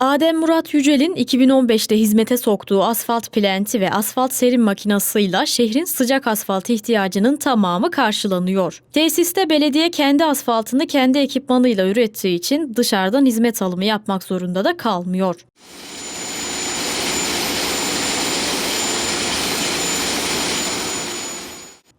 Adem Murat Yücel'in 2015'te hizmete soktuğu asfalt plenti ve asfalt serim makinasıyla şehrin sıcak asfalt ihtiyacının tamamı karşılanıyor. Tesiste belediye kendi asfaltını kendi ekipmanıyla ürettiği için dışarıdan hizmet alımı yapmak zorunda da kalmıyor.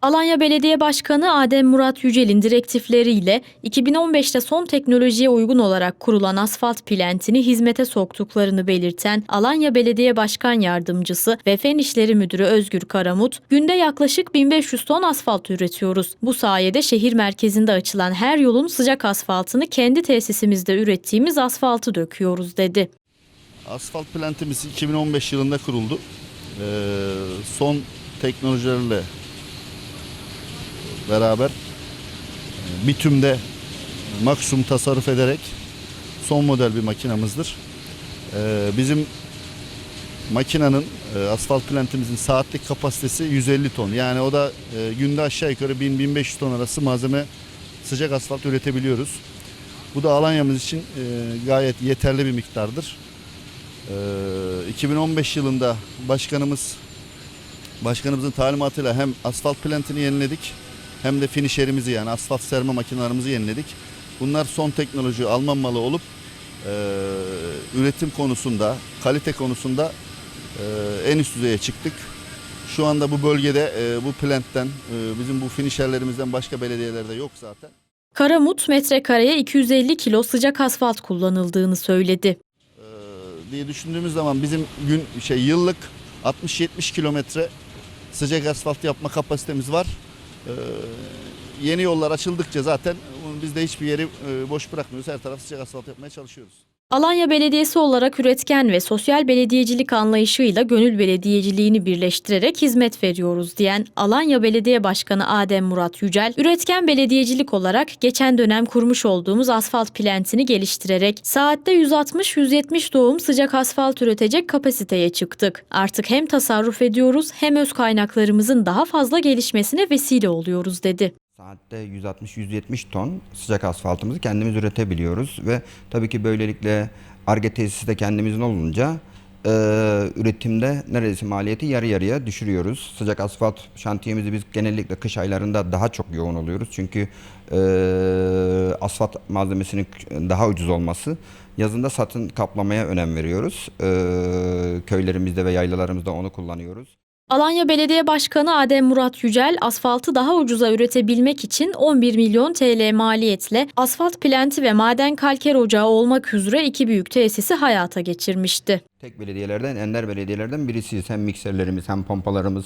Alanya Belediye Başkanı Adem Murat Yücel'in direktifleriyle 2015'te son teknolojiye uygun olarak kurulan asfalt plantini hizmete soktuklarını belirten Alanya Belediye Başkan Yardımcısı ve Fen İşleri Müdürü Özgür Karamut, günde yaklaşık 1500 ton asfalt üretiyoruz. Bu sayede şehir merkezinde açılan her yolun sıcak asfaltını kendi tesisimizde ürettiğimiz asfaltı döküyoruz dedi. Asfalt plantimiz 2015 yılında kuruldu. Ee, son teknolojilerle beraber e, bitümde maksimum tasarruf ederek son model bir makinamızdır. Ee, bizim makinanın e, asfalt plantimizin saatlik kapasitesi 150 ton. Yani o da e, günde aşağı yukarı 1000-1500 ton arası malzeme sıcak asfalt üretebiliyoruz. Bu da Alanya'mız için e, gayet yeterli bir miktardır. Ee, 2015 yılında başkanımız başkanımızın talimatıyla hem asfalt plantini yeniledik hem de finisherimizi yani asfalt serme makinelerimizi yeniledik. Bunlar son teknoloji Alman malı olup e, üretim konusunda, kalite konusunda e, en üst düzeye çıktık. Şu anda bu bölgede e, bu plantten, e, bizim bu finisherlerimizden başka belediyelerde yok zaten. Karamut metrekareye 250 kilo sıcak asfalt kullanıldığını söyledi. Ee, diye düşündüğümüz zaman bizim gün şey yıllık 60-70 kilometre sıcak asfalt yapma kapasitemiz var. Ee, yeni yollar açıldıkça zaten biz de hiçbir yeri e, boş bırakmıyoruz. Her taraf sıcak asfalt yapmaya çalışıyoruz. Alanya Belediyesi olarak üretken ve sosyal belediyecilik anlayışıyla gönül belediyeciliğini birleştirerek hizmet veriyoruz diyen Alanya Belediye Başkanı Adem Murat Yücel, üretken belediyecilik olarak geçen dönem kurmuş olduğumuz asfalt plantini geliştirerek saatte 160-170 doğum sıcak asfalt üretecek kapasiteye çıktık. Artık hem tasarruf ediyoruz hem öz kaynaklarımızın daha fazla gelişmesine vesile oluyoruz dedi. Saatte 160-170 ton sıcak asfaltımızı kendimiz üretebiliyoruz ve tabii ki böylelikle ARGE tesisi de kendimizin olunca e, üretimde neredeyse maliyeti yarı yarıya düşürüyoruz. Sıcak asfalt şantiyemizi biz genellikle kış aylarında daha çok yoğun oluyoruz. Çünkü e, asfalt malzemesinin daha ucuz olması yazında satın kaplamaya önem veriyoruz. E, köylerimizde ve yaylalarımızda onu kullanıyoruz. Alanya Belediye Başkanı Adem Murat Yücel, asfaltı daha ucuza üretebilmek için 11 milyon TL maliyetle asfalt planti ve maden kalker ocağı olmak üzere iki büyük tesisi hayata geçirmişti. Tek belediyelerden, ender belediyelerden birisiyiz. Hem mikserlerimiz hem pompalarımız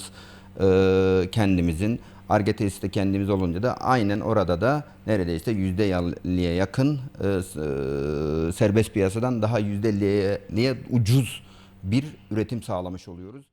e, kendimizin. Arge tesisi de kendimiz olunca da aynen orada da neredeyse yüzde 50'ye yakın e, e, serbest piyasadan daha yüzde 50'ye ucuz bir üretim sağlamış oluyoruz.